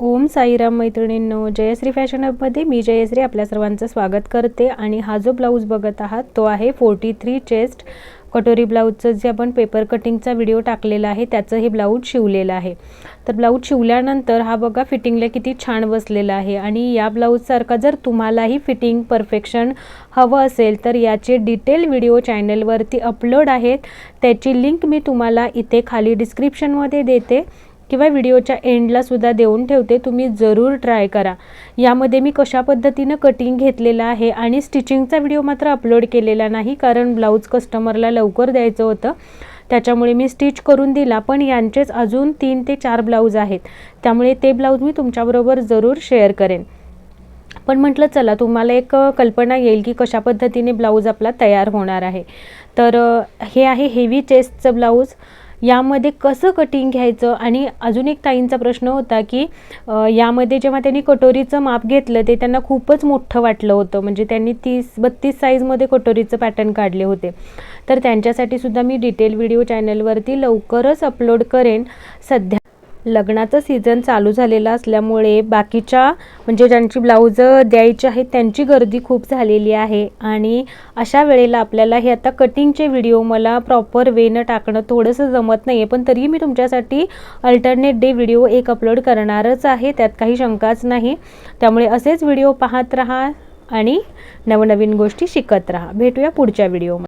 ओम साईराम मैत्रिणींनो जयश्री फॅशन अपमध्ये मी जयश्री आपल्या सर्वांचं स्वागत करते आणि हा जो ब्लाऊज बघत आहात तो आहे फोर्टी थ्री चेस्ट कटोरी ब्लाऊजचं जे आपण पेपर कटिंगचा व्हिडिओ टाकलेला आहे त्याचं हे ब्लाऊज शिवलेलं आहे. तर ब्लाऊज शिवल्यानंतर हा बघा फिटिंगला किती छान बसलेला आहे आणि या ब्लाऊजसारखा जर तुम्हालाही फिटिंग परफेक्शन हवं असेल तर याचे डिटेल व्हिडिओ चॅनलवरती अपलोड आहेत. त्याची लिंक मी तुम्हाला इथे खाली डिस्क्रिप्शनमध्ये देते. किंवा व्हिडिओच्या एंडला सुद्धा देऊन ठेवते. तुम्ही जरूर ट्राय करा. यामध्ये मी कशा पद्धतीनं कटिंग घेतलेलं आहे आणि स्टिचिंगचा व्हिडिओ मात्र अपलोड केलेला नाही कारण ब्लाऊज कस्टमरला लवकर द्यायचं होतं. त्याच्यामुळे मी स्टिच करून दिला पण यांचेच अजून तीन ते चार ब्लाऊज आहेत. त्यामुळे ते ब्लाऊज मी तुमच्याबरोबर जरूर शेअर करेन. पण म्हटलं चला तुम्हाला एक कल्पना येईल की कशा पद्धतीने ब्लाऊज आपला तयार होणार आहे. तर हे आहे हेवी चेस्टचं ब्लाऊज यामध्ये कसं कटिंग घ्यायचं? आणि अजून एक ताईंचा प्रश्न होता की यामध्ये जेव्हा त्यांनी कटोरीचं माप घेतलं ते त्यांना खूपच मोठं वाटलं होतं. म्हणजे त्यांनी तीस बत्तीस साईजमध्ये कटोरीचं पॅटर्न काढले होते. तर त्यांच्यासाठी सुद्धा मी डिटेल व्हिडिओ चॅनलवरती लवकरच अपलोड करेन. सध्या लग्नाचं सीझन चालू झालेलं असल्यामुळे बाकीच्या म्हणजे ज्यांची ब्लाऊजं द्यायची आहेत त्यांची गर्दी खूप झालेली आहे. आणि अशा वेळेला आपल्याला हे आता कटिंगचे व्हिडिओ मला प्रॉपर वेनं टाकणं थोडंसं जमत नाही आहे पण तरीही मी तुमच्यासाठी अल्टरनेट डे व्हिडिओ एक अपलोड करणारच आहे. त्यात काही शंकाच नाही. त्यामुळे असेच व्हिडिओ पाहत राहा आणि नवनवीन गोष्टी शिकत राहा. भेटूया पुढच्या व्हिडिओमध्ये